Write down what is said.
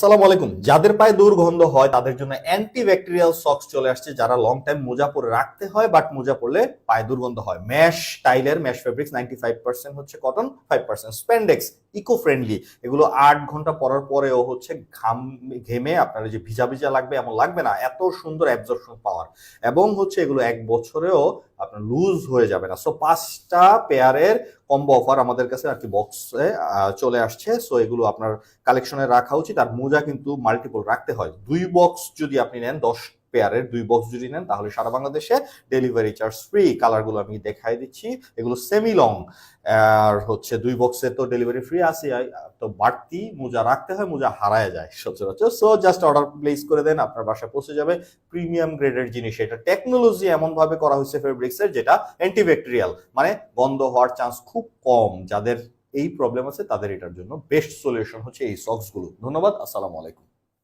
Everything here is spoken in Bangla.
সালাম আলাইকুম। যাদের পায়ে দুর্গন্ধ হয়, তাদের জন্য অ্যান্টি ব্যাকটেরিয়াল সক্স চলে আসছে যারা লং টাইম মোজা পরে রাখতে হয় বাট মোজা পরলে পায়ে দুর্গন্ধ হয়। Mesh টাইলের mesh fabrics ninety five percent হচ্ছে cotton five percent spandex eco friendly এগুলো আট ঘণ্টা পরার পরেও হচ্ছে ঘাম ঘেমে আপনার যে ভিজা ভিজা লাগবে, এমন লাগবে না। এত সুন্দর অ্যাবজর্পশন পাওয়ার এবং হচ্ছে এগুলো এক বছরেও আপনার লুজ হয়ে যাবে না। সো পাঁচটা পেয়ারের কম্বো অফার আমাদের কাছে আর কি বক্সে চলে আসছে। সো এগুলো আপনার কালেকশনে রাখা উচিত। আর মোজা কিন্তু মাল্টিপল রাখতে হয়। দুই বক্স যদি আপনি নেন দশ পেয়ারের দুই বক্স যদি নেন, তাহলে সারা বাংলাদেশে ডেলিভারি চার্জ ফ্রি কালারগুলো আমি দেখাই দিচ্ছি। এগুলো সেমি লং আর হচ্ছে দুই বক্সে তো ডেলিভারি ফ্রি আছে তো বাড়তি মোজা রাখতে হয়, মোজা হারায় যায় সচরাচর। সো জাস্ট অর্ডার প্লেস করে দেন, আপনার বাসায় পৌঁছে যাবে। প্রিমিয়াম গ্রেডের জিনিস। এটা টেকনোলজি এমন ভাবে করা হয়েছে ফেব্রিক্সের যেটা অ্যান্টিব্যাকটেরিয়াল মানে গন্ধ হওয়ার চান্স খুব কম। যাদের এই প্রবলেম আছে, তাদের এটার জন্য বেস্ট সলিউশন হচ্ছে এই সক্সগুলো ধন্যবাদ, আসসালামু আলাইকুম।